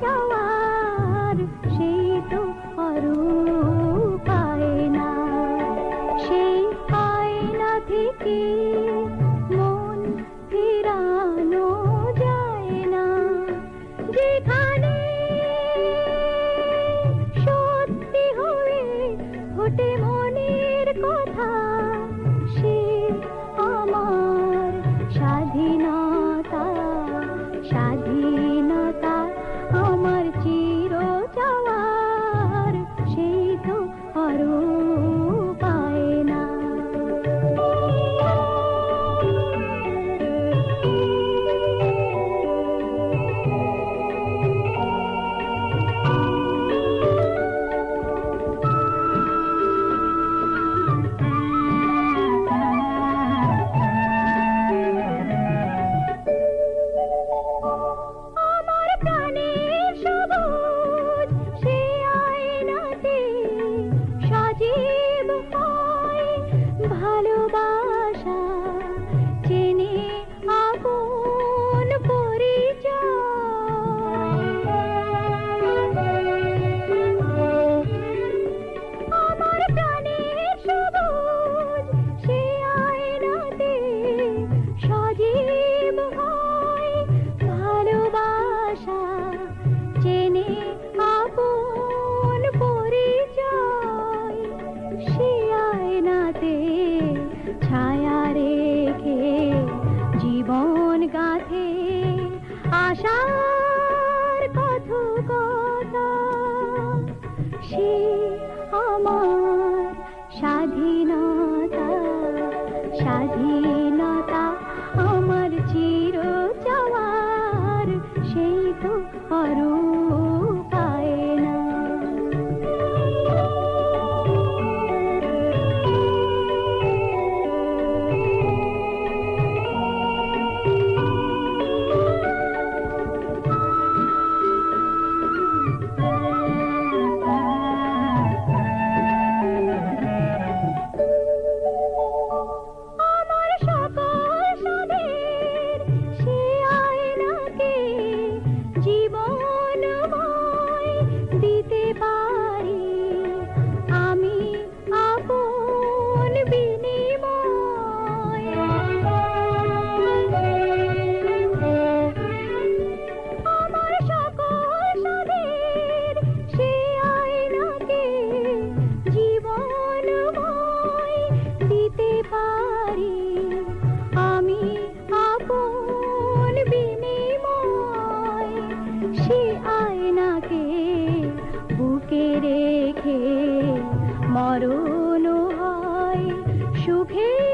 চাওয়ার সেই তো অরূপ পায় না। সেই পায় না থেকে আশার কথকতা সে আমার স্বাধীনতা স্বাধীনতা আমার চির যাওয়ার সেই তো অরূপ সে আয়নাকে বুকে রেখে মরণ হয় সুখে